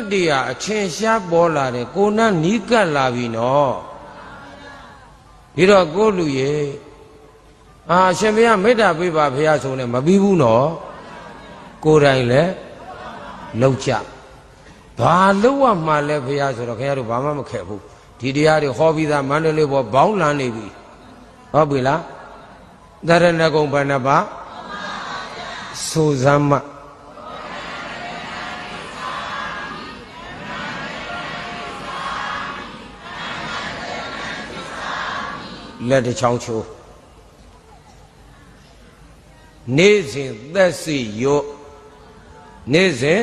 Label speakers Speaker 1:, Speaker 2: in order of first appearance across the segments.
Speaker 1: တ်တရားအချင်းရှားပေါ်လာတယ်ကိုနနီးကပ်လာပြီနော်ဒီတော့ကိုလူရေအာအရှင်ဘုရားမေတ္တာပေးပါဘုရားဆိုနေမပြီးဘူးနော်ကိုယ်တိုင်လည်းလောက်ကြဘာလို့ဝမှလဲဘုရားဆိုတော့ခင်ဗျားတို့ဘာမှမခက်ဘူးဒီတရားတွေဟောပြီးသားမန္တလေးပေါ်ဘောင်းလန်းနေပြီဟုတ်ပြီလားတရဏဂုံဘဏ္ဍပါဆိုစမ်းမ လက်တစ်ချောင်းချိုးနေ့စဉ်သက်စီရော့နေ့စဉ်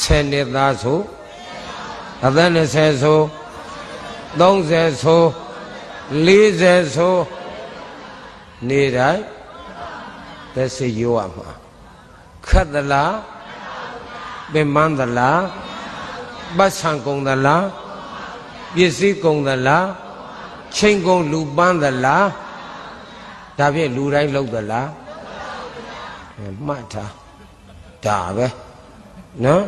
Speaker 1: ဆယ်နှစ်သားဆိုအသက်20ဆို30ဆို40ဆိုနေ့တိုင်းသက်စီရော့ရမှာခတ်သလားပင်မန်းသလားပတ်ဆံကုန်သလားပစ္စည်းကုန်သလား ချိန်ကုန်လူပန်းသလားဒါဖြင့်လူတိုင်းလှုပ်သလားအဲမှတ်ထားဒါပဲနော်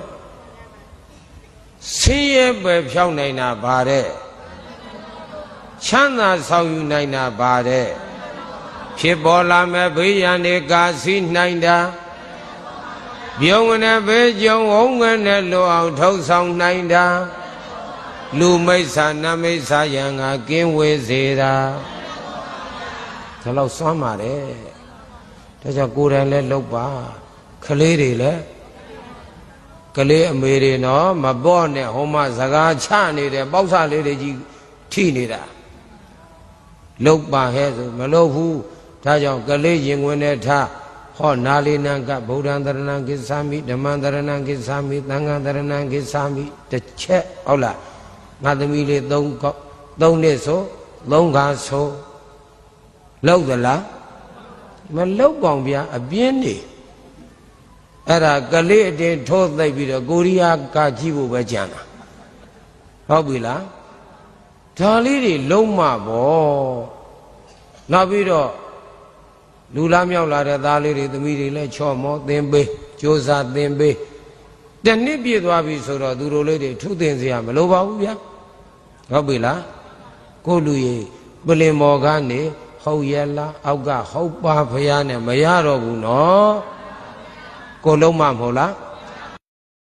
Speaker 1: ဆင်းရဲပဲဖြောင်းနိုင်တာဗါတဲ့ချမ်းသာဆောင်ယူနိုင်တာဗါတဲ့ဖြစ်ပေါ်လာမဲ့ဘေးရန်တွေကာစီနိုင်တာပြုံးနဲ့ဘေးကြုံဝုံငနဲ့လွအောင်ထုတ်ဆောင်နိုင်တာ လူမိစ္ဆာနမိစ္ဆာယံငါကင်းဝေးစေတာဒါတော့စွမ်းပါတယ်ဒါကြောင့်ကိုယ်တိုင်လည်းလုပ်ပါခလေးတွေလည်းကလေးအမေတွေနော်မပေါ့နဲ့ဟိုမှစကားချနေတယ်ပေါက်ဆလေးတွေကြီးထိနေတာလုတ်ပါဟဲ့ဆိုမလုပ်ဘူးဒါကြောင့်ကလေးရင်ဝင်တဲ့ထားဟောနာလီနံကဗုဒ္ဓံတရဏံကိသာမိဓမ္မံတရဏံကိသာမိသံဃံတရဏံကိသာမိတစ်ချက်ဟုတ်လား ငါသမီးလေး၃ခေါက်၃နှစ်ဆို၃ခါဆိုလောက်သလားမလောက်ပေါင်ဗျာအပြင်းနေအဲ့ဒါကလေးအတင်းထိုးသိပ်ပြီးတော့ကိုရီးယားကကြည့်ဖို့ပဲကြံတာဟုတ်ပြီလားဒါလေးတွေလုံးမပေါ့နောက်ပြီးတော့လူလားမြောက်လာတဲ့သားလေးတွေသမီးတွေလည်းချော့မောသင်ပေးကြိုးစားသင်ပေး တနှစ်ပြည့်သွားပြီဆိုတော့သူတို့လေးတွေထုတင်စရာမလိုပါဘူးဗျာဟုတ်ပြီလားကိုလူကြီးပလင်မော်ကနေဟုတ်ရဲ့လားအောက်ကဟုတ်ပါဖရားနဲ့မရတော့ဘူးနော်ကိုလုံးမမဟုတ်လား